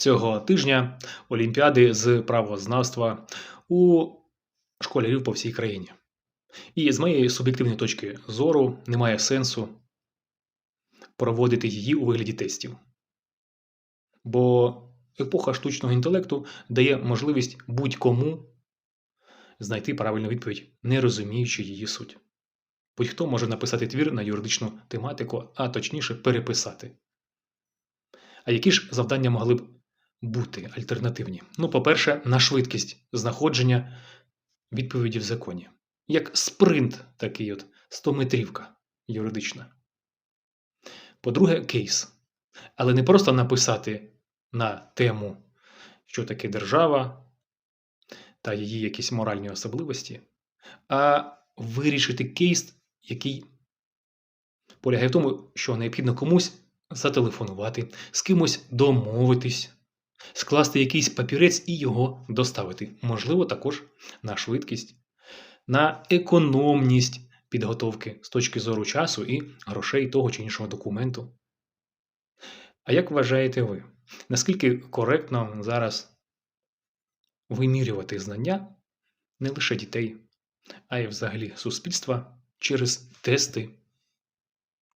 цього тижня олімпіади з правознавства у школярів по всій країні. І з моєї суб'єктивної точки зору немає сенсу проводити її у вигляді тестів. Бо епоха штучного інтелекту дає можливість будь-кому знайти правильну відповідь, не розуміючи її суть. Будь-хто може написати твір на юридичну тематику, а точніше переписати. А які ж завдання могли б бути альтернативні? Ну, по-перше, на швидкість знаходження відповіді в законі. Як спринт, такий от 100-метрівка юридична. По-друге, кейс. Але не просто написати на тему, що таке держава та її якісь моральні особливості, а вирішити кейс, який полягає в тому, що необхідно комусь зателефонувати, з кимось домовитись, скласти якийсь папірець і його доставити. Можливо, також на швидкість, на економність підготовки з точки зору часу і грошей того чи іншого документу. А як вважаєте ви, наскільки коректно зараз вимірювати знання не лише дітей, а й взагалі суспільства через тести